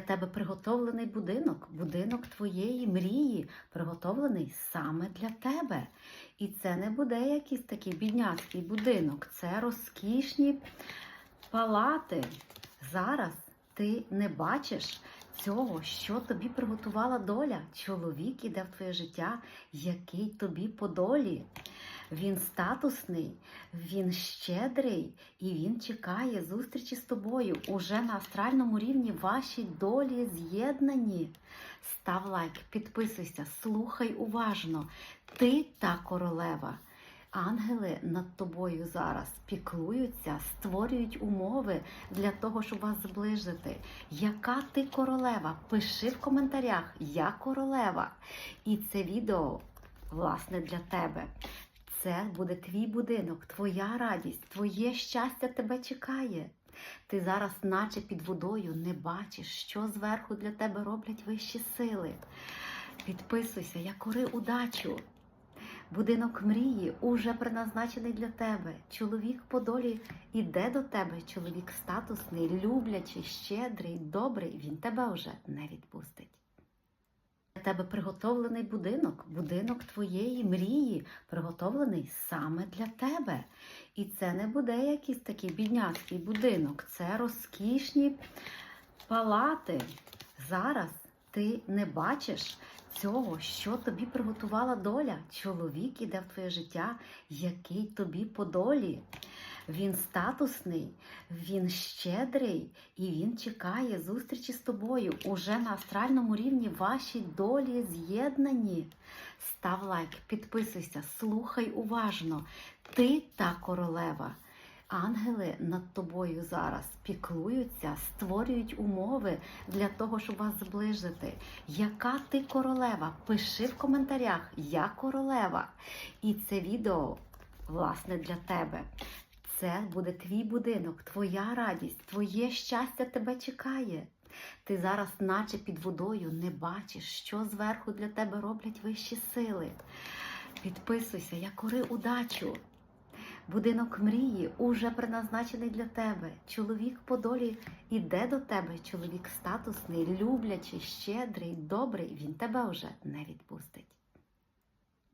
Для тебе приготовлений будинок, будинок твоєї мрії, приготовлений саме для тебе. І це не буде якийсь такий бідняцький будинок, це розкішні палати. Зараз ти не бачиш цього, що тобі приготувала доля. Чоловік іде в твоє життя, який тобі по долі. Він статусний, він щедрий і він чекає зустрічі з тобою. Уже на астральному рівні ваші долі з'єднані. Став лайк, підписуйся, слухай уважно. Ти та королева. Ангели над тобою зараз піклуються, створюють умови для того, щоб вас зближити. Яка ти королева? Пиши в коментарях, я королева. І це відео, власне, для тебе. Це буде твій будинок, твоя радість, твоє щастя тебе чекає. Ти зараз, наче під водою, не бачиш, що зверху для тебе роблять вищі сили. Підписуйся, я кори удачу. Будинок мрії уже предназначений для тебе. Чоловік по долі іде до тебе. Чоловік статусний, люблячий, щедрий, добрий. Він тебе вже не відпустить. Для тебе приготовлений будинок, будинок твоєї мрії, приготовлений саме для тебе. І це не буде якийсь такий бідняцький будинок, це розкішні палати. Зараз ти не бачиш цього, що тобі приготувала доля. Чоловік іде в твоє життя, який тобі по долі. Він статусний, він щедрий і він чекає зустрічі з тобою. Уже на астральному рівні ваші долі з'єднані. Став лайк, підписуйся, слухай уважно. Ти та королева. Ангели над тобою зараз піклуються, створюють умови для того, щоб вас зближити. Яка ти королева? Пиши в коментарях, я королева. І це відео, власне, для тебе. Це буде твій будинок, твоя радість, твоє щастя тебе чекає. Ти зараз, наче під водою, не бачиш, що зверху для тебе роблять вищі сили. Підписуйся, я кори удачу. Будинок мрії уже предназначений для тебе. Чоловік по долі іде до тебе. Чоловік статусний, люблячий, щедрий, добрий. Він тебе вже не відпустить.